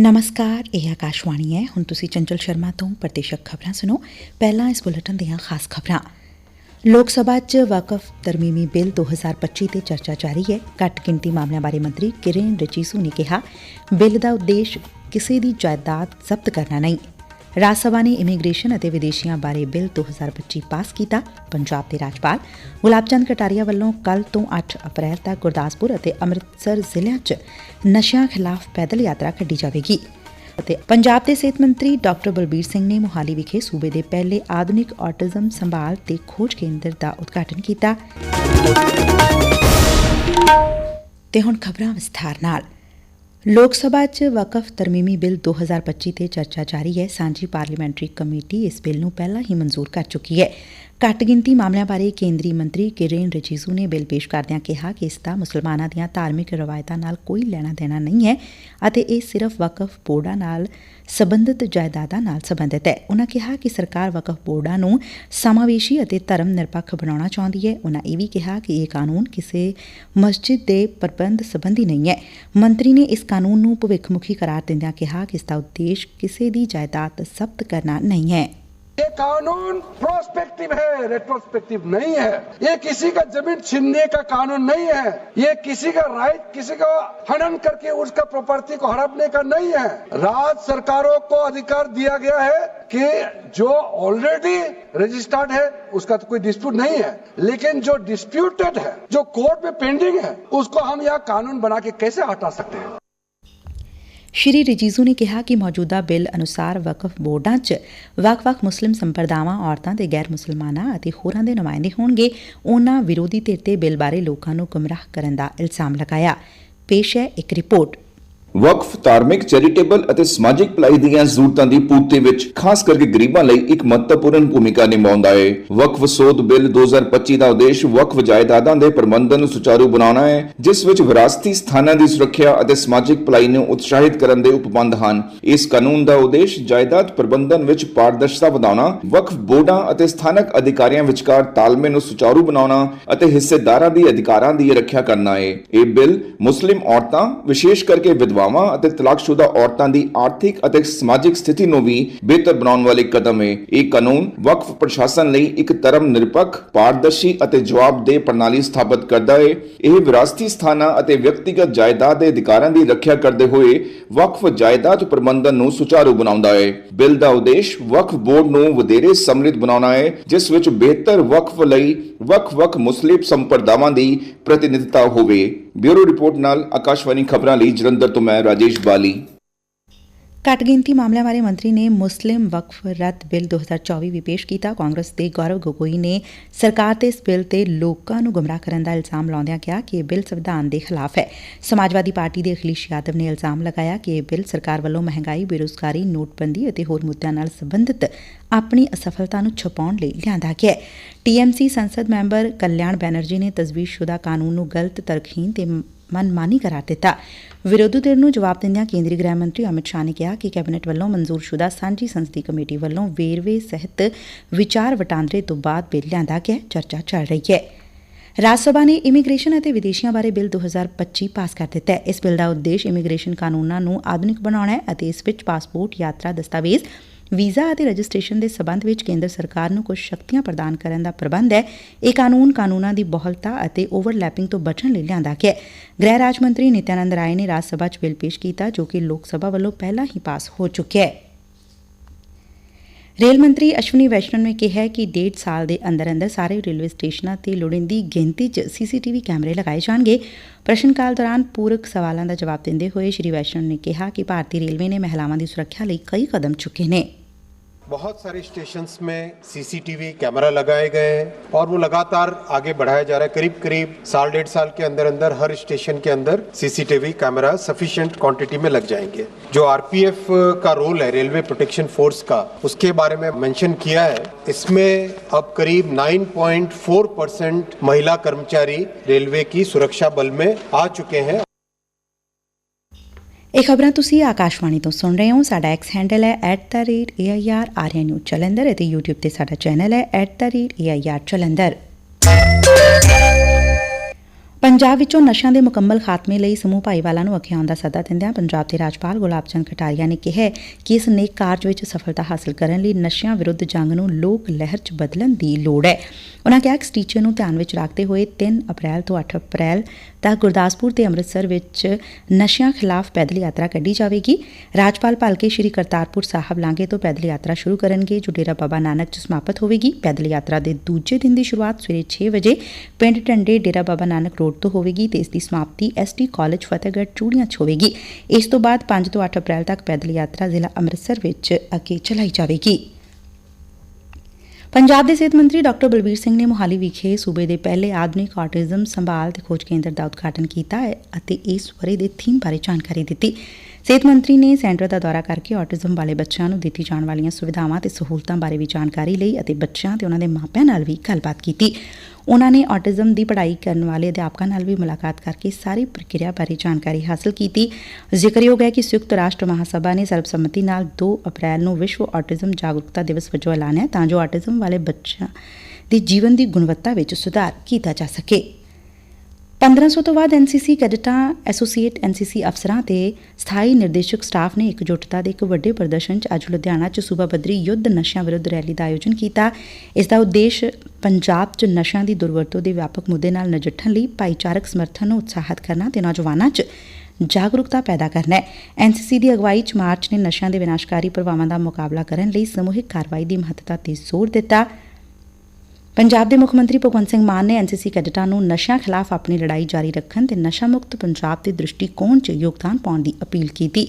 ਨਮਸਕਾਰ, ਇਹ ਆਕਾਸ਼ਵਾਣੀ ਹੈ। ਹੁਣ ਤੁਸੀਂ ਚੰਚਲ ਸ਼ਰਮਾ ਤੋਂ ਪ੍ਰਤੀਸ਼ਕ ਖਬਰਾਂ ਸੁਣੋ। ਪਹਿਲਾਂ ਇਸ ਬੁਲੇਟਿਨ ਦੀਆਂ ਖਾਸ ਖਬਰਾਂ। ਲੋਕ ਸਭਾ 'ਚ ਵਕਫ ਤਰਮੀਮੀ ਬਿੱਲ 2025 ਤੇ ਚਰਚਾ ਜਾਰੀ ਹੈ। ਘੱਟ ਗਿਣਤੀ ਮਾਮਲਿਆਂ ਬਾਰੇ ਮੰਤਰੀ ਕਿਰਨ ਰਿਜੀਸੂ ਨੇ ਕਿਹਾ, ਬਿੱਲ ਦਾ ਉਦੇਸ਼ ਕਿਸੇ ਦੀ ਜਾਇਦਾਦ ਜ਼ਬਤ ਕਰਨਾ ਨਹੀਂ। ਰਾਜ ਸਭਾ ਨੇ ਇਮੀਗ੍ਰੇਸ਼ਨ ਅਤੇ ਵਿਦੇਸ਼ੀਆਂ ਬਾਰੇ ਬਿੱਲ 2025 ਪਾਸ ਕੀਤਾ। ਪੰਜਾਬ ਦੇ ਰਾਜਪਾਲ ਗੁਲਾਬ ਚੰਦ ਕਟਾਰੀਆ ਵੱਲੋਂ ਕੱਲ ਤੋਂ 8 ਅਪ੍ਰੈਲ ਤੱਕ ਗੁਰਦਾਸਪੁਰ ਅਤੇ ਅੰਮ੍ਰਿਤਸਰ ਜ਼ਿਲ੍ਹਿਆਂ 'ਚ ਨਸ਼ਿਆਂ ਖਿਲਾਫ ਪੈਦਲ ਯਾਤਰਾ ਕੱਢੀ ਜਾਵੇਗੀ। ਅਤੇ ਪੰਜਾਬ ਦੇ ਸਿਹਤ ਮੰਤਰੀ ਡਾਕਟਰ ਬਲਬੀਰ ਸਿੰਘ ਨੇ ਮੁਹਾਲੀ ਵਿਖੇ ਸੂਬੇ ਦੇ ਪਹਿਲੇ ਆਧੁਨਿਕ ਆਟਿਜ਼ਮ ਸੰਭਾਲ ਤੇ ਖੋਜ ਕੇਂਦਰ ਦਾ ਉਦਘਾਟਨ ਕੀਤਾ। ਤੇ ਹੁਣ ਖਬਰਾਂ ਵਿਸਥਾਰ ਨਾਲ। ਲੋਕ ਸਭਾ 'ਚ ਵਕਫ ਤਰਮੀਮੀ ਬਿੱਲ 2025 ਤੇ ਚਰਚਾ ਜਾਰੀ ਹੈ। ਸਾਂਝੀ ਪਾਰਲੀਮੈਂਟਰੀ ਕਮੇਟੀ ਇਸ ਬਿੱਲ ਨੂੰ ਪਹਿਲਾਂ ਹੀ ਮਨਜ਼ੂਰ ਕਰ ਚੁੱਕੀ ਹੈ। ਘੱਟ ਗਿਣਤੀ ਮਾਮਲਿਆਂ ਬਾਰੇ ਕੇਂਦਰੀ ਮੰਤਰੀ ਕਿਰੇਨ ਰਿਜੀਜੂ ਨੇ ਬਿੱਲ ਪੇਸ਼ ਕਰਦਿਆਂ ਕਿਹਾ ਕਿ ਇਸ ਦਾ ਮੁਸਲਮਾਨਾਂ ਦੀਆਂ ਧਾਰਮਿਕ ਰਵਾਇਤਾਂ ਨਾਲ ਕੋਈ ਲੈਣਾ ਦੇਣਾ ਨਹੀਂ ਹੈ ਅਤੇ ਇਹ ਸਿਰਫ ਵਕਫ ਬੋਰਡਾਂ ਨਾਲ ਸਬੰਧਤ ਜਾਇਦਾਦਾਂ ਨਾਲ ਸਬੰਧਤ ਹੈ। ਉਨ੍ਹਾਂ ਕਿਹਾ ਕਿ ਸਰਕਾਰ ਵਕਫ ਬੋਰਡਾਂ ਨੂੰ ਸਮਾਵੇਸ਼ੀ ਅਤੇ ਧਰਮ ਨਿਰਪੱਖ ਬਣਾਉਣਾ ਚਾਹੁੰਦੀ ਹੈ। ਉਨ੍ਹਾਂ ਇਹ ਵੀ ਕਿਹਾ ਕਿ ਇਹ ਕਾਨੂੰਨ ਕਿਸੇ ਮਸਜਿਦ ਦੇ ਪ੍ਰਬੰਧ ਸੰਬੰਧੀ ਨਹੀਂ ਹੈ। ਮੰਤਰੀ ਨੇ ਇਸ ਕਾਨੂੰਨ ਨੂੰ ਭਵਿੱਖਮੁਖੀ ਕਰਾਰ ਦਿੰਦਿਆਂ ਕਿਹਾ ਕਿ ਇਸ ਦਾ ਉਦੇਸ਼ ਕਿਸੇ ਦੀ ਜਾਇਦਾਦ ਜ਼ਬਤ ਕਰਨਾ ਨਹੀਂ ਹੈ। ये कानून प्रोस्पेक्टिव है रेट्रोस्पेक्टिव नहीं है। ये किसी का ज़मीन छीनने का कानून नहीं है। ये किसी का राइट किसी का हनन करके उसका प्रॉपर्टी को हड़पने का नहीं है। राज्य सरकारों को अधिकार दिया गया है कि जो ऑलरेडी रजिस्टर्ड है, उसका तो कोई डिस्प्यूट नहीं है। लेकिन जो डिस्प्यूटेड है, जो कोर्ट में पेंडिंग है, उसको हम यहाँ कानून बना के कैसे हटा सकते हैं? ਸ਼੍ਰੀ ਰਿਜੀਜੂ ਨੇ ਕਿਹਾ ਕਿ ਮੌਜੂਦਾ ਬਿੱਲ ਅਨੁਸਾਰ ਵਕਫ ਬੋਰਡਾਂ 'ਚ ਵੱਖ-ਵੱਖ ਮੁਸਲਿਮ ਸੰਪਰਦਾਵਾਂ, ਔਰਤਾਂ ਤੇ ਗੈਰ ਮੁਸਲਮਾਨਾਂ ਅਤੇ ਹੋਰਾਂ ਦੇ ਨੁਮਾਇੰਦੇ ਹੋਣਗੇ। ਉਹਨਾਂ ਵਿਰੋਧੀ ਧਿਰ ਤੇ ਬਿੱਲ ਬਾਰੇ ਲੋਕਾਂ ਨੂੰ ਗੁੰਮਰਾਹ ਕਰਨ ਦਾ ਇਲਜ਼ਾਮ ਲਗਾਇਆ। ਪੇਸ਼ ਹੈ ਇੱਕ ਰਿਪੋਰਟ। ਵਕਫ, ਧਾਰਮਿਕ, ਚੈਰੀਟੇਬਲ ਅਤੇ ਸਮਾਜਿਕ ਭਲਾਈ ਦੀਆਂ ਜ਼ਰੂਰਤਾਂ ਦੀ ਪੂਰਤੀ ਵਿੱਚ ਖਾਸ ਕਰਕੇ ਗਰੀਬਾਂ ਲਈ ਇੱਕ ਮਹੱਤਵਪੂਰਨ ਭੂਮਿਕਾ ਨਿਭਾਉਂਦਾ ਹੈ। ਵਕਫ ਸੋਧ ਬਿੱਲ 2025 ਦਾ ਉਦੇਸ਼ ਵਕਫ ਜਾਇਦਾਦਾਂ ਦੇ ਪ੍ਰਬੰਧਨ ਨੂੰ ਸੁਚਾਰੂ ਬਣਾਉਣਾ ਹੈ, ਜਿਸ ਵਿੱਚ ਵਿਰਾਸਤੀ ਸਥਾਨਾਂ ਦੀ ਸੁਰੱਖਿਆ ਅਤੇ ਸਮਾਜਿਕ ਭਲਾਈ ਨੂੰ ਉਤਸ਼ਾਹਿਤ ਕਰਨ ਦੇ ਉਪਬੰਧ ਹਨ। ਇਸ ਕਾਨੂੰਨ ਦਾ ਉਦੇਸ਼ ਜਾਇਦਾਦ ਪ੍ਰਬੰਧਨ ਵਿੱਚ ਪਾਰਦਰਸ਼ਤਾ ਵਧਾਉਣਾ, ਵਕਫ ਬੋਰਡਾਂ ਅਤੇ ਸਥਾਨਕ ਅਧਿਕਾਰੀਆਂ ਵਿਚਕਾਰ ਤਾਲਮੇਲ ਨੂੰ ਸੁਚਾਰੂ ਬਣਾਉਣਾ ਅਤੇ ਹਿੱਸੇਦਾਰਾਂ ਦੀ ਅਧਿਕਾਰਾਂ ਦੀ ਰੱਖਿਆ ਕਰਨਾ ਹੈ। ਇਹ ਬਿੱਲ ਮੁਸਲਿਮ ਔਰਤਾਂ, ਵਿਸ਼ੇਸ਼ ਕਰਕੇ ਵਿਧਵਾਵਾਂ ਅਤੇ ਤਲਾਕਸ਼ੁਦਾ ਔਰਤਾਂ ਦੀ ਆਰਥਿਕ ਅਤੇ ਸਮਾਜਿਕ ਸਥਿਤੀ ਨੂੰ ਵੀ ਬਿਹਤਰ ਬਣਾਉਣ ਵਾਲੀ ਕਦਮ ਹੈ ਇਹ ਕਾਨੂੰਨ ਵਕਫ ਪ੍ਰਸ਼ਾਸਨ ਲਈ ਇੱਕ ਧਰਮ ਨਿਰਪੱਖ ਪਾਰਦਰਸ਼ੀ ਅਤੇ ਜਵਾਬਦੇਹ ਪ੍ਰਣਾਲੀ ਸਥਾਪਿਤ ਕਰਦਾ ਹੈ ਇਹ ਵਿਰਾਸਤੀ ਸਥਾਨਾਂ ਅਤੇ ਵਿਅਕਤੀਗਤ ਜਾਇਦਾਦ ਦੇ ਅਧਿਕਾਰਾਂ ਦੀ ਰੱਖਿਆ ਕਰਦੇ ਹੋਏ ਵਕਫ ਜਾਇਦਾਦ ਪ੍ਰਬੰਧਨ ਨੂੰ ਸੁਚਾਰੂ ਬਣਾਉਂਦਾ ਹੈ ਬਿੱਲ ਦਾ ਉਦੇਸ਼ ਵਕਫ ਬੋਰਡ ਨੂੰ ਵਧੇਰੇ ਸਮਰਿੱਧ ਬਣਾਉਣਾ ਹੈ ਜਿਸ ਵਿੱਚ ਬਿਹਤਰ ਵਕਫ ਲਈ ਵੱਖ-ਵੱਖ ਮੁਸਲਿਮ ਸੰਪਰਦਾਵਾਂ ਦੀ ਪ੍ਰਤੀਨਿਧਤਾ ਹੋਵੇ। ਬਿਊਰੋ ਰਿਪੋਰਟ ਨਾਲ ਆਕਾਸ਼ਵਾਣੀ ਖਬਰਾਂ ਲਈ ਜਲੰਧਰ ਤੋਂ ਮੈਂ ਰਾਜੇਸ਼ ਬਾਲੀ। ਘੱਟ ਗਿਣਤੀ ਮਾਮਲਿਆਂ ਬਾਰੇ ਮੰਤਰੀ ਨੇ ਮੁਸਲਿਮ ਵਕਫ ਰੱਦ ਬਿੱਲ 2024 ਵੀ ਪੇਸ਼ ਕੀਤਾ। ਕਾਂਗਰਸ ਦੇ ਗੌਰਵ ਗੋਗੋਈ ਨੇ ਸਰਕਾਰ ਤੇ ਇਸ ਬਿੱਲ ਤੇ ਲੋਕਾਂ ਨੂੰ ਗੁੰਮਰਾਹ ਕਰਨ ਦਾ ਇਲਜ਼ਾਮ ਲਾਉਂਦਿਆਂ ਕਿਹਾ ਕਿ ਇਹ ਬਿੱਲ ਸੰਵਿਧਾਨ ਦੇ ਖਿਲਾਫ ਹੈ। ਸਮਾਜਵਾਦੀ ਪਾਰਟੀ ਦੇ ਅਖਿਲੇਸ਼ ਯਾਦਵ ਨੇ ਇਲਜ਼ਾਮ ਲਗਾਇਆ ਕਿ ਇਹ ਬਿੱਲ ਸਰਕਾਰ ਵੱਲੋਂ ਮਹਿੰਗਾਈ, ਬੇਰੁਜ਼ਗਾਰੀ, ਨੋਟਬੰਦੀ ਅਤੇ ਹੋਰ ਮੁੱਦਿਆਂ ਨਾਲ ਸੰਬੰਧਿਤ ਆਪਣੀ ਅਸਫਲਤਾ ਨੂੰ ਛੁਪਾਉਣ ਲਈ ਲਿਆਂਦਾ ਗਿਆ ਹੈ। ਟੀਐਮਸੀ ਸੰਸਦ ਮੈਂਬਰ ਕਲਿਆਣ ਬੈਨਰਜੀ ਨੇ ਤਜਵੀਜ਼ਸ਼ੁਦਾ ਕਾਨੂੰਨ ਨੂੰ ਗਲਤ ਤਰਖੀਨ ਤੇ ਮਨਮਾਨੀ ਕਰਾਰ ਦਿੱਤਾ। ਵਿਰੋਧੀ ਧਿਰ ਨੂੰ ਜਵਾਬ ਦਿੰਦਿਆਂ ਕੇਂਦਰੀ ਗ੍ਰਹਿ ਮੰਤਰੀ ਅਮਿਤ ਸ਼ਾਹ ਨੇ ਕਿਹਾ ਕਿ ਕੈਬਨਿਟ ਵੱਲੋਂ ਮਨਜ਼ੂਰਸ਼ੁਦਾ ਸਾਂਝੀ ਸੰਸਦੀ ਕਮੇਟੀ ਵੱਲੋਂ ਵੇਰਵੇ ਸਹਿਤ ਵਿਚਾਰ ਵਟਾਂਦਰੇ ਤੋਂ ਬਾਅਦ ਬਿੱਲ ਲਿਆਂਦਾ ਗਿਆ ਚਰਚਾ ਚੱਲ ਰਹੀ ਹੈ। ਰਾਜ ਸਭਾ ਨੇ ਇਮੀਗ੍ਰੇਸ਼ਨ ਅਤੇ ਵਿਦੇਸ਼ੀਆਂ ਬਾਰੇ ਬਿੱਲ 2025 ਪਾਸ ਕਰ ਦਿੱਤਾ ਹੈ। ਇਸ ਬਿੱਲ ਦਾ ਉਦੇਸ਼ ਇਮੀਗ੍ਰੇਸ਼ਨ ਕਾਨੂੰਨਾਂ ਨੂੰ ਆਧੁਨਿਕ ਬਣਾਉਣਾ ਹੈ ਅਤੇ ਇਸ ਵਿੱਚ ਪਾਸਪੋਰਟ, ਯਾਤਰਾ, ਦਸਤਾਵੇਜ਼, ਵੀਜ਼ਾ ਅਤੇ ਰਜਿਸਟ੍ਰੇਸ਼ਨ ਦੇ ਸਬੰਧ ਵਿੱਚ ਕੇਂਦਰ ਸਰਕਾਰ ਨੂੰ ਕੁਝ ਸ਼ਕਤੀਆਂ ਪ੍ਰਦਾਨ ਕਰਨ ਦਾ ਪ੍ਰਬੰਧ ਹੈ। ਇਹ ਕਾਨੂੰਨ ਕਾਨੂੰਨਾਂ ਦੀ ਬਹੁਲਤਾ ਅਤੇ ਓਵਰਲੈਪਿੰਗ ਤੋਂ ਬਚਣ ਲਈ ਲਿਆਂਦਾ ਗਿਆ ਗ੍ਰਹਿ ਰਾਜ ਮੰਤਰੀ ਨਿਤਿਆਨੰਦ ਰਾਏ ਨੇ ਰਾਜ ਸਭਾ 'ਚ ਬਿੱਲ ਪੇਸ਼ ਕੀਤਾ, ਜੋ ਕਿ ਲੋਕ ਸਭਾ ਵੱਲੋਂ ਪਹਿਲਾਂ ਹੀ ਪਾਸ ਹੋ ਚੁੱਕਿਆ ਹੈ। ਰੇਲ ਮੰਤਰੀ ਅਸ਼ਵਨੀ ਵੈਸ਼ਨਵ ਨੇ ਕਿਹਾ ਕਿ ਡੇਢ ਸਾਲ ਦੇ ਅੰਦਰ ਅੰਦਰ ਸਾਰੇ ਰੇਲਵੇ ਸਟੇਸ਼ਨਾਂ ਤੇ ਲੋੜੀਂਦੀ ਗਿਣਤੀ 'ਚ ਸੀਸੀਟੀਵੀ ਕੈਮਰੇ ਲਗਾਏ ਜਾਣਗੇ। ਪ੍ਰਸ਼ਨ ਕਾਲ ਦੌਰਾਨ ਪੂਰਕ ਸਵਾਲਾਂ ਦਾ ਜਵਾਬ ਦਿੰਦੇ ਹੋਏ ਸ਼੍ਰੀ ਵੈਸ਼ਨਵ ਨੇ ਕਿਹਾ ਕਿ ਭਾਰਤੀ ਰੇਲਵੇ ਨੇ ਮਹਿਲਾਵਾਂ ਦੀ ਸੁਰੱਖਿਆ ਲਈ ਕਈ ਕਦਮ ਚੁੱਕੇ ਨੇ। बहुत सारे स्टेशन में सीसीटीवी कैमरा लगाए गए हैं और वो लगातार आगे बढ़ाया जा रहा है। करीब करीब साल, डेढ़ साल के अंदर अंदर हर स्टेशन के अंदर सीसीटीवी कैमरा सफिशिएंट क्वांटिटी में लग जाएँगे। जो आरपीएफ का रोल है रेलवे प्रोटेक्शन फोर्स का, उसके बारे में मेंशन किया है। इसमें अब करीब 9.4 परसेंट महिला कर्मचारी रेलवे की सुरक्षा बल में आ चुके हैं। ਇਹ ਖਬਰਾਂ ਤੁਸੀਂ ਆਕਾਸ਼ਵਾਣੀ ਤੋਂ ਸੁਣ ਰਹੇ ਹੋ। ਸਾਡਾ ਐਕਸ ਹੈਂਡਲ ਹੈ @airarnu ਚਲੰਦਰ ਅਤੇ YouTube ਤੇ ਸਾਡਾ ਚੈਨਲ ਹੈ @airjalander ਪੰਜਾਬ ਪੰਜਾਬ ਵਿੱਚੋਂ ਨਸ਼ਿਆਂ ਦੇ ਮੁਕੰਮਲ ਖਾਤਮੇ ਲਈ ਸਮੂਹ ਭਾਈਵਾਲਾਂ ਨੂੰ ਅੱਗੇ ਆਉਣ ਦਾ ਸੱਦਾ ਦਿੰਦਿਆਂ ਪੰਜਾਬ ਦੇ ਰਾਜਪਾਲ ਗੁਲਾਬ ਚੰਦ ਕਟਾਰੀਆ ਨੇ ਕਿਹਾ ਕਿ ਇਸ ਨੇਕ ਕਾਰਜ ਵਿੱਚ ਸਫਲਤਾ ਹਾਸਲ ਕਰਨ ਲਈ ਨਸ਼ਿਆਂ ਵਿਰੁੱਧ ਜੰਗ ਨੂੰ ਲੋਕ ਲਹਿਰ 'ਚ ਬਦਲਣ ਦੀ ਲੋੜ ਹੈ। ਉਨ੍ਹਾਂ ਕਿਹਾ ਕਿ ਇਸ ਟੀਚੇ ਨੂੰ ਧਿਆਨ ਵਿੱਚ ਰੱਖਦੇ ਹੋਏ 3 ਅਪ੍ਰੈਲ ਤੋਂ 8 ਅਪ੍ਰੈਲ ਤਾਂ ਗੁਰਦਾਸਪੁਰ ਤੇ ਅੰਮ੍ਰਿਤਸਰ ਵਿੱਚ ਨਸ਼ਿਆਂ ਖਿਲਾਫ ਪੈਦਲ ਯਾਤਰਾ ਕੱਢੀ ਜਾਵੇਗੀ। ਰਾਜਪਾਲ ਭਲਕੇ ਸ਼੍ਰੀ ਕਰਤਾਰਪੁਰ ਸਾਹਿਬ ਲਾਂਘੇ ਤੋਂ ਪੈਦਲ ਯਾਤਰਾ ਸ਼ੁਰੂ ਕਰਨਗੇ। ਜੋ ਡੇਰਾ ਬਾਬਾ ਨਾਨਕ 'ਚ ਸਮਾਪਤ ਹੋਵੇਗੀ। ਪੈਦਲ ਯਾਤਰਾ ਦੇ ਦੂਜੇ ਦਿਨ ਦੀ ਸ਼ੁਰੂਆਤ ਸਵੇਰੇ 6 ਵਜੇ ਪਿੰਡ ਟੰਡੇ ਡੇਰਾ ਬਾਬਾ ਨਾਨਕ ਰੋਡ ਤੋਂ ਹੋਵੇਗੀ ਤੇ ਇਸ ਦੀ ਸਮਾਪਤੀ ਐਸਟੀ ਕਾਲਜ ਫਤਿਹਗੜ੍ਹ ਚੂੜੀਆਂ 'ਚ ਹੋਵੇਗੀ। ਇਸ ਤੋਂ ਬਾਅਦ 5 ਤੋਂ 8 ਅਪ੍ਰੈਲ ਤੱਕ ਪੈਦਲ ਯਾਤਰਾ ਜ਼ਿਲ੍ਹਾ ਅੰਮ੍ਰਿਤਸਰ ਵਿੱਚ ਅੱਗੇ ਚਲਾਈ ਜਾਵੇਗੀ। ਪੰਜਾਬ ਦੇ ਸਿਹਤ ਮੰਤਰੀ ਡਾਕਟਰ ਬਲਬੀਰ ਸਿੰਘ ਨੇ ਮੋਹਾਲੀ ਵਿਖੇ ਸੂਬੇ ਦੇ ਪਹਿਲੇ ਆਧੁਨਿਕ ਆਟਿਜ਼ਮ ਸੰਭਾਲ ਤੇ ਖੋਜ ਕੇਂਦਰ ਦਾ ਉਦਘਾਟਨ ਕੀਤਾ ਅਤੇ ਇਸ ਵਰੇ ਦੇ ਥੀਮ ਬਾਰੇ ਜਾਣਕਾਰੀ ਦਿੱਤੀ। ਸਿਹਤ ਮੰਤਰੀ ਨੇ ਸੈਂਟਰ ਦਾ ਦੌਰਾ ਕਰਕੇ ਆਟਿਜ਼ਮ ਵਾਲੇ ਬੱਚਿਆਂ ਨੂੰ ਦਿੱਤੀ ਜਾਣ ਵਾਲੀਆਂ ਸੁਵਿਧਾਵਾਂ ਤੇ ਸਹੂਲਤਾਂ ਬਾਰੇ ਵੀ ਜਾਣਕਾਰੀ ਲਈ ਅਤੇ ਬੱਚਿਆਂ ਤੇ ਉਹਨਾਂ ਦੇ ਮਾਪਿਆਂ ਨਾਲ ਵੀ ਗੱਲਬਾਤ ਕੀਤੀ। ਉਹਨਾਂ ਨੇ ਆਟਿਜ਼ਮ ਦੀ ਪੜ੍ਹਾਈ ਕਰਨ ਵਾਲੇ ਅਧਿਆਪਕਾਂ ਨਾਲ ਵੀ ਮੁਲਾਕਾਤ ਕਰਕੇ ਸਾਰੀ ਪ੍ਰਕਿਰਿਆ ਬਾਰੇ ਜਾਣਕਾਰੀ ਹਾਸਲ ਕੀਤੀ। ਜ਼ਿਕਰਯੋਗ ਹੈ ਕਿ ਸੰਯੁਕਤ ਰਾਸ਼ਟਰ ਮਹਾਸਭਾ ਨੇ ਸਰਬਸੰਮਤੀ ਨਾਲ 2 ਅਪ੍ਰੈਲ ਨੂੰ ਵਿਸ਼ਵ ਆਟਿਜ਼ਮ ਜਾਗਰੂਕਤਾ ਦਿਵਸ ਵਜੋਂ ਐਲਾਨਿਆ ਤਾਂ ਜੋ ਆਟਿਜ਼ਮ ਵਾਲੇ ਬੱਚਿਆਂ ਦੇ ਜੀਵਨ ਦੀ ਗੁਣਵੱਤਾ ਵਿੱਚ ਸੁਧਾਰ ਕੀਤਾ ਜਾ ਸਕੇ। 1500 ਤੋਂ ਬਾਅਦ ਐਨਸੀਸੀ ਕੈਡਟਾਂ, ਐਸੋਸੀਏਟ ਐਨਸੀਸੀ ਅਫਸਰਾਂ ਤੇ ਸਥਾਈ ਨਿਰਦੇਸ਼ਕ ਸਟਾਫ ਨੇ ਇਕਜੁੱਟਤਾ ਦੇ ਇੱਕ ਵੱਡੇ ਪ੍ਰਦਰਸ਼ਨ 'ਚ ਅੱਜ ਲੁਧਿਆਣਾ 'ਚ ਸੂਬਾ ਪੱਧਰੀ ਯੁੱਧ ਨਸ਼ਿਆਂ ਵਿਰੁੱਧ ਰੈਲੀ ਦਾ ਆਯੋਜਨ ਕੀਤਾ। ਇਸ ਦਾ ਉਦੇਸ਼ ਪੰਜਾਬ 'ਚ ਨਸ਼ਿਆਂ ਦੀ ਦੁਰਵਰਤੋਂ ਦੇ ਵਿਆਪਕ ਮੁੱਦੇ ਨਾਲ ਨਜਿੱਠਣ ਲਈ ਭਾਈਚਾਰਕ ਸਮਰਥਨ ਨੂੰ ਉਤਸ਼ਾਹਿਤ ਕਰਨਾ ਤੇ ਨੌਜਵਾਨਾਂ 'ਚ ਜਾਗਰੂਕਤਾ ਪੈਦਾ ਕਰਨਾ ਹੈ। ਐਨਸੀਸੀ ਦੀ ਅਗਵਾਈ 'ਚ ਮਾਰਚ ਨੇ ਨਸ਼ਿਆਂ ਦੇ ਵਿਨਾਸ਼ਕਾਰੀ ਪ੍ਰਭਾਵਾਂ ਦਾ ਮੁਕਾਬਲਾ ਕਰਨ ਲਈ ਸਮੂਹਿਕ ਕਾਰਵਾਈ ਦੀ ਮਹੱਤਤਾ ਤੇ ਜ਼ੋਰ ਦਿੱਤਾ। ਪੰਜਾਬ ਦੇ ਮੁੱਖ ਮੰਤਰੀ ਭਗਵੰਤ ਸਿੰਘ ਮਾਨ ਨੇ ਐਨਸੀਸੀ ਕੈਡਟਾਂ ਨੂੰ ਨਸ਼ਿਆਂ ਖਿਲਾਫ ਆਪਣੀ ਲੜਾਈ ਜਾਰੀ ਰੱਖਣ ਤੇ ਨਸ਼ਾ ਮੁਕਤ ਪੰਜਾਬ ਦੇ ਦ੍ਰਿਸ਼ਟੀਕੋਣ 'ਚ ਯੋਗਦਾਨ ਪਾਉਣ ਦੀ ਅਪੀਲ ਕੀਤੀ।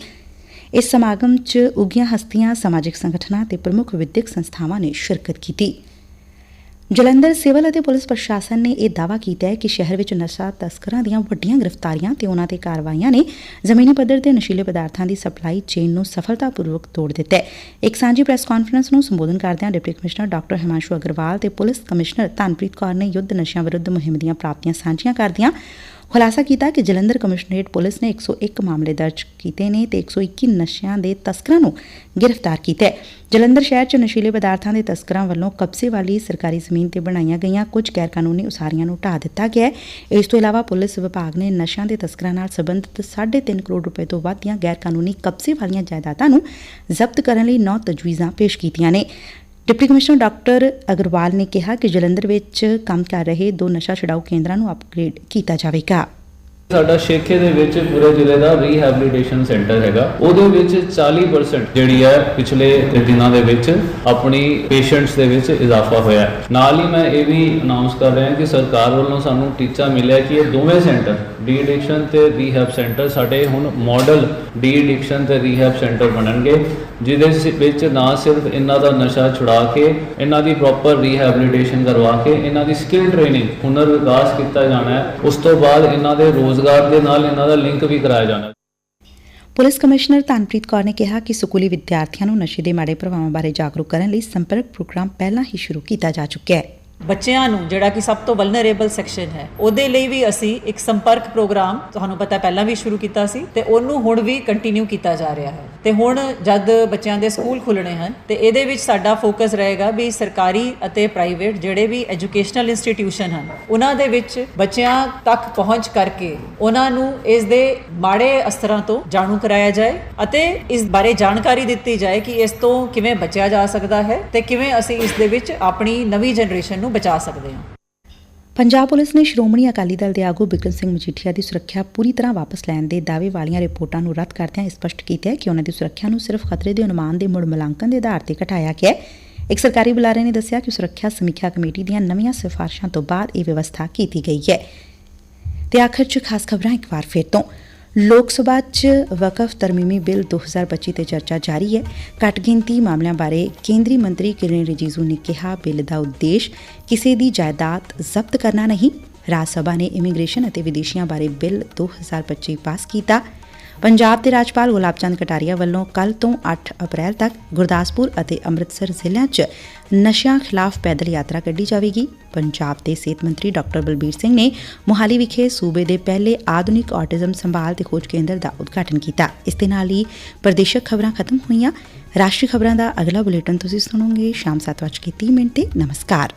ਇਸ ਸਮਾਗਮ 'ਚ ਉੱਘੀਆਂ ਹਸਤੀਆਂ, ਸਮਾਜਿਕ ਸੰਗਠਨਾਂ ਤੇ ਪ੍ਰਮੁੱਖ ਵਿਦਿਅਕ ਸੰਸਥਾਵਾਂ ਨੇ ਸ਼ਿਰਕਤ ਕੀਤੀ। ਜਲੰਧਰ ਸਿਵਲ ਅਤੇ ਪੁਲਿਸ ਪ੍ਰਸ਼ਾਸਨ ਨੇ ਇਹ ਦਾਅਵਾ ਕੀਤਾ ਹੈ ਕਿ ਸ਼ਹਿਰ ਵਿੱਚ ਨਸ਼ਾ ਤਸਕਰਾਂ ਦੀਆਂ ਵੱਡੀਆਂ ਗ੍ਰਿਫਤਾਰੀਆਂ ਤੇ ਉਹਨਾਂ ਤੇ ਕਾਰਵਾਈਆਂ ਨੇ ਜ਼ਮੀਨੀ ਪੱਧਰ ਤੇ ਨਸ਼ੀਲੇ ਪਦਾਰਥਾਂ ਦੀ ਸਪਲਾਈ ਚੇਨ ਨੂੰ ਸਫਲਤਾਪੂਰਵਕ ਤੋੜ ਦਿੱਤਾ ਹੈ। ਇੱਕ ਸਾਂਝੀ ਪ੍ਰੈਸ ਕਾਨਫਰੰਸ ਨੂੰ ਸੰਬੋਧਨ ਕਰਦਿਆਂ deputy commissioner doctor Himanshu Agarwal ਤੇ ਪੁਲਿਸ ਕਮਿਸ਼ਨਰ ਧਨਪ੍ਰੀਤ ਕੌਰ ਨੇ ਯੁੱਧ ਨਸ਼ਿਆਂ ਵਿਰੁੱਧ ਮੁਹਿੰਮ ਦੀਆਂ ਪ੍ਰਾਪਤੀਆਂ ਸਾਂਝੀਆਂ ਕਰਦਿਆਂ। ਖੁਲਾਸਾ ਕੀਤਾ ਕਿ ਜਲੰਧਰ ਕਮਿਸ਼ਨਰੇਟ ਪੁਲਿਸ ਨੇ 101 ਮਾਮਲੇ ਦਰਜ ਕੀਤੇ ਨੇ ਤੇ 121 ਨਸ਼ਿਆਂ ਦੇ ਤਸਕਰਾਂ ਨੂੰ ਗ੍ਰਿਫਤਾਰ ਕੀਤਾ ਹੈ। ਜਲੰਧਰ ਸ਼ਹਿਰ 'ਚ ਨਸ਼ੀਲੇ ਪਦਾਰਥਾਂ ਦੇ ਤਸਕਰਾਂ ਵੱਲੋਂ ਕਬਜ਼ੇ ਵਾਲੀ ਸਰਕਾਰੀ ਜ਼ਮੀਨ ਤੇ ਬਣਾਈਆਂ ਗਈਆਂ ਕੁਝ ਗੈਰ ਕਾਨੂੰਨੀ ਉਸਾਰੀਆਂ ਨੂੰ ਢਾਹ ਦਿੱਤਾ ਗਿਆ ਹੈ। ਇਸ ਤੋਂ ਇਲਾਵਾ ਪੁਲਿਸ ਵਿਭਾਗ ਨੇ ਨਸ਼ਿਆਂ ਦੇ ਤਸਕਰਾਂ ਨਾਲ ਸੰਬੰਧਿਤ 3.5 ਕਰੋੜ ਰੁਪਏ ਤੋਂ ਵੱਧ ਦੀਆਂ ਗੈਰ ਕਾਨੂੰਨੀ ਕਬਜ਼ੇ ਵਾਲੀਆਂ ਜਾਇਦਾਦਾਂ ਨੂੰ ਜ਼ਬਤ ਕਰਨ ਲਈ ਨੌ ਤਜਵੀਜ਼ਾਂ ਪੇਸ਼ ਕੀਤੀਆਂ ਨੇ। ਡਿਪਟੀ ਕਮਿਸ਼ਨਰ ਡਾਕਟਰ ਅਗਰਵਾਲ ਨੇ ਕਿਹਾ ਕਿ ਜਲੰਧਰ ਵਿੱਚ ਕੰਮ ਕਰ ਰਹੇ ਦੋ ਨਸ਼ਾ ਛਡਾਊ ਕੇਂਦਰਾਂ ਨੂੰ ਅਪਗ੍ਰੇਡ ਕੀਤਾ ਜਾਵੇਗਾ। ਸਾਡਾ ਸ਼ੇਖੇ ਦੇ ਵਿੱਚ ਪੂਰੇ ਜ਼ਿਲ੍ਹੇ ਦਾ ਰੀਹੈਬਿਲਿਟੇਸ਼ਨ ਸੈਂਟਰ ਹੈਗਾ। ਉਹਦੇ ਵਿੱਚ 40% ਜਿਹੜੀ ਹੈ ਪਿਛਲੇ ਦਿਨਾਂ ਦੇ ਵਿੱਚ ਆਪਣੀ ਪੇਸ਼ੈਂਟਸ ਦੇ ਵਿੱਚ ਇਜ਼ਾਫਾ ਹੋਇਆ ਨਾਲ ਹੀ ਮੈਂ ਇਹ ਵੀ ਅਨਾਉਂਸ ਕਰ ਰਿਹਾ ਕਿ ਸਰਕਾਰ ਵੱਲੋਂ ਸਾਨੂੰ ਟੀਚਾ ਮਿਲਿਆ ਕਿ ਇਹ ਦੋਵੇਂ ਸੈਂਟਰ ਡੀ ਐਡਿਕਸ਼ਨ ਤੇ ਰੀਹੈਬ ਸੈਂਟਰ ਸਾਡੇ ਹੁਣ ਮਾਡਲ ਡੀ ਐਡਿਕਸ਼ਨ ਤੇ ਰੀਹੈਬ ਸੈਂਟਰ ਬਣਨਗੇ, ਜਿਹਦੇ ਵਿੱਚ ਨਾ ਸਿਰਫ ਇਹਨਾਂ ਦਾ ਨਸ਼ਾ ਛੁਡਾ ਕੇ, ਇਹਨਾਂ ਦੀ ਪ੍ਰੋਪਰ ਰੀਹੈਬਿਲਿਟੇਸ਼ਨ ਕਰਵਾ ਕੇ, ਇਹਨਾਂ ਦੀ ਸਕਿੱਲ ਟ੍ਰੇਨਿੰਗ ਹੁਨਰ ਵਿਕਾਸ ਕੀਤਾ ਜਾਣਾ ਹੈ। ਉਸ ਤੋਂ ਬਾਅਦ ਇਹਨਾਂ ਦੇ ਰੋਜ਼ ਰੋਜ਼ਗਾਰ ਦੇ ਨਾਲ ਇਹਨਾਂ ਦਾ ਲਿੰਕ ਵੀ ਕਰਾਇਆ ਜਾਣਾ। ਪੁਲਿਸ ਕਮਿਸ਼ਨਰ ਧਨਪ੍ਰੀਤ ਕੌਰ ਨੇ ਕਿਹਾ ਕਿ ਸਕੂਲੀ ਵਿਦਿਆਰਥੀਆਂ ਨੂੰ ਨਸ਼ੇ ਦੇ ਮਾੜੇ ਪ੍ਰਭਾਵਾਂ ਬਾਰੇ ਜਾਗਰੂਕ ਕਰਨ ਲਈ ਸੰਪਰਕ ਪ੍ਰੋਗਰਾਮ ਪਹਿਲਾਂ ਹੀ ਸ਼ੁਰੂ ਕੀਤਾ ਜਾ ਚੁੱਕਿਆ ਹੈ। ਬੱਚਿਆਂ ਨੂੰ ਜਿਹੜਾ ਕਿ ਸਭ ਤੋਂ ਵਲਨਰੇਬਲ ਸੈਕਸ਼ਨ ਹੈ, ਉਹਦੇ ਲਈ ਵੀ ਅਸੀਂ ਇੱਕ ਸੰਪਰਕ ਪ੍ਰੋਗਰਾਮ ਤੁਹਾਨੂੰ ਪਤਾ ਪਹਿਲਾਂ ਵੀ ਸ਼ੁਰੂ ਕੀਤਾ ਸੀ ਤੇ ਉਹਨੂੰ ਹੁਣ ਵੀ ਕੰਟੀਨਿਊ ਕੀਤਾ ਜਾ ਰਿਹਾ ਹੈ। ਤੇ ਹੁਣ ਜਦ ਬੱਚਿਆਂ ਦੇ ਸਕੂਲ ਖੁੱਲਣੇ ਹਨ, ਤੇ ਇਹਦੇ ਵਿੱਚ ਸਾਡਾ ਫੋਕਸ ਰਹੇਗਾ ਵੀ ਸਰਕਾਰੀ ਅਤੇ ਪ੍ਰਾਈਵੇਟ ਜਿਹੜੇ ਵੀ ਐਜੂਕੇਸ਼ਨਲ ਇੰਸਟੀਟਿਊਸ਼ਨ ਹਨ, ਉਹਨਾਂ ਦੇ ਵਿੱਚ ਬੱਚਿਆਂ ਤੱਕ ਪਹੁੰਚ ਕਰਕੇ ਉਹਨਾਂ ਨੂੰ ਇਸ ਦੇ ਮਾੜੇ ਅਸਰਾਂ ਤੋਂ ਜਾਣੂ ਕਰਾਇਆ ਜਾਏ ਅਤੇ ਇਸ ਬਾਰੇ ਜਾਣਕਾਰੀ ਦਿੱਤੀ ਜਾਏ ਕਿ ਇਸ ਤੋਂ ਕਿਵੇਂ ਬਚਿਆ ਜਾ ਸਕਦਾ ਹੈ ਤੇ ਕਿਵੇਂ ਅਸੀਂ ਇਸ ਦੇ ਵਿੱਚ ਆਪਣੀ ਨਵੀਂ ਜਨਰੇਸ਼ਨ ਨੂੰ ਬਚਾ ਸਕਦੇ ਹਾਂ। ਪੰਜਾਬ ਪੁਲਿਸ ਨੇ ਸ਼੍ਰੋਮਣੀ ਅਕਾਲੀ ਦਲ ਦੇ ਆਗੂ ਬਿਕਰਮ ਸਿੰਘ ਮਜੀਠੀਆ ਦੀ ਸੁਰੱਖਿਆ ਪੂਰੀ ਤਰ੍ਹਾਂ ਵਾਪਸ ਲੈਣ ਦੇ ਦਾਅਵੇ ਵਾਲੀਆਂ ਰਿਪੋਰਟਾਂ ਨੂੰ ਰੱਦ ਕਰਦਿਆਂ ਇਹ ਸਪਸ਼ਟ ਕੀਤਾ ਹੈ ਕਿ ਉਹਨਾਂ ਦੀ ਸੁਰੱਖਿਆ ਨੂੰ ਸਿਰਫ ਖਤਰੇ ਦੇ ਅਨੁਮਾਨ ਦੇ ਮੁੜ ਮੁਲਾਂਕਣ ਦੇ ਆਧਾਰ ਤੇ ਘਟਾਇਆ ਗਿਆ ਹੈ। ਇੱਕ ਸਰਕਾਰੀ ਬੁਲਾਰੇ ਨੇ ਦੱਸਿਆ ਕਿ ਸੁਰੱਖਿਆ ਸਮੀਖਿਆ ਕਮੇਟੀ ਦੀਆਂ ਨਵੀਆਂ ਸਿਫਾਰਸ਼ਾਂ ਤੋਂ ਬਾਅਦ ਇਹ ਵਿਵਸਥਾ ਕੀਤੀ ਗਈ ਹੈ। ਤੇ ਆਖਰ 'ਚ ਖਾਸ ਖਬਰਾਂ ਇੱਕ ਵਾਰ ਫਿਰ ਤੋਂ। ਲੋਕ ਸਭਾ 'ਚ ਵਕਫ ਤਰਮੀਮੀ ਬਿੱਲ 2025 ਤੇ ਚਰਚਾ ਜਾਰੀ ਹੈ। ਘੱਟ ਗਿਣਤੀ ਮਾਮਲਿਆਂ ਬਾਰੇ ਕੇਂਦਰੀ ਮੰਤਰੀ ਕਿਰਨ ਰਿਜੀਜੂ ਨੇ ਕਿਹਾ, ਬਿੱਲ ਦਾ ਉਦੇਸ਼ ਕਿਸੇ ਦੀ ਜਾਇਦਾਦ ਜ਼ਬਤ ਕਰਨਾ ਨਹੀਂ। ਰਾਜ ਸਭਾ ਨੇ ਇਮੀਗ੍ਰੇਸ਼ਨ ਅਤੇ ਵਿਦੇਸ਼ੀਆਂ ਬਾਰੇ ਬਿੱਲ 2025 ਪਾਸ ਕੀਤਾ। ਪੰਜਾਬ ਦੇ ਰਾਜਪਾਲ ਗੁਲਾਬ ਚੰਦ ਕਟਾਰੀਆ ਵੱਲੋਂ ਕੱਲ ਤੋਂ 8 ਅਪ੍ਰੈਲ ਤੱਕ ਗੁਰਦਾਸਪੁਰ ਅਤੇ ਅੰਮ੍ਰਿਤਸਰ ਜ਼ਿਲ੍ਹਿਆਂ 'ਚ ਨਸ਼ਿਆਂ ਖਿਲਾਫ ਪੈਦਲ ਯਾਤਰਾ ਕੱਢੀ ਜਾਵੇਗੀ। ਪੰਜਾਬ ਦੇ ਸਿਹਤ ਮੰਤਰੀ ਡਾਕਟਰ ਬਲਬੀਰ ਸਿੰਘ ਨੇ ਮੁਹਾਲੀ ਵਿਖੇ ਸੂਬੇ ਦੇ ਪਹਿਲੇ ਆਧੁਨਿਕ ਆਟਿਜ਼ਮ ਸੰਭਾਲ ਤੇ ਖੋਜ ਕੇਂਦਰ ਦਾ ਉਦਘਾਟਨ ਕੀਤਾ। ਇਸ ਦੇ ਨਾਲ ਹੀ ਪ੍ਰਦੇਸ਼ਕ ਖਬਰਾਂ ਖਤਮ ਹੋਈਆਂ। ਰਾਸ਼ਟਰੀ ਖਬਰਾਂ ਦਾ ਅਗਲਾ ਬੁਲੇਟਿਨ ਤੁਸੀਂ ਸੁਣੋਗੇ ਸ਼ਾਮ 7:30 ਮਿੰਟ ਤੇ। ਨਮਸਕਾਰ।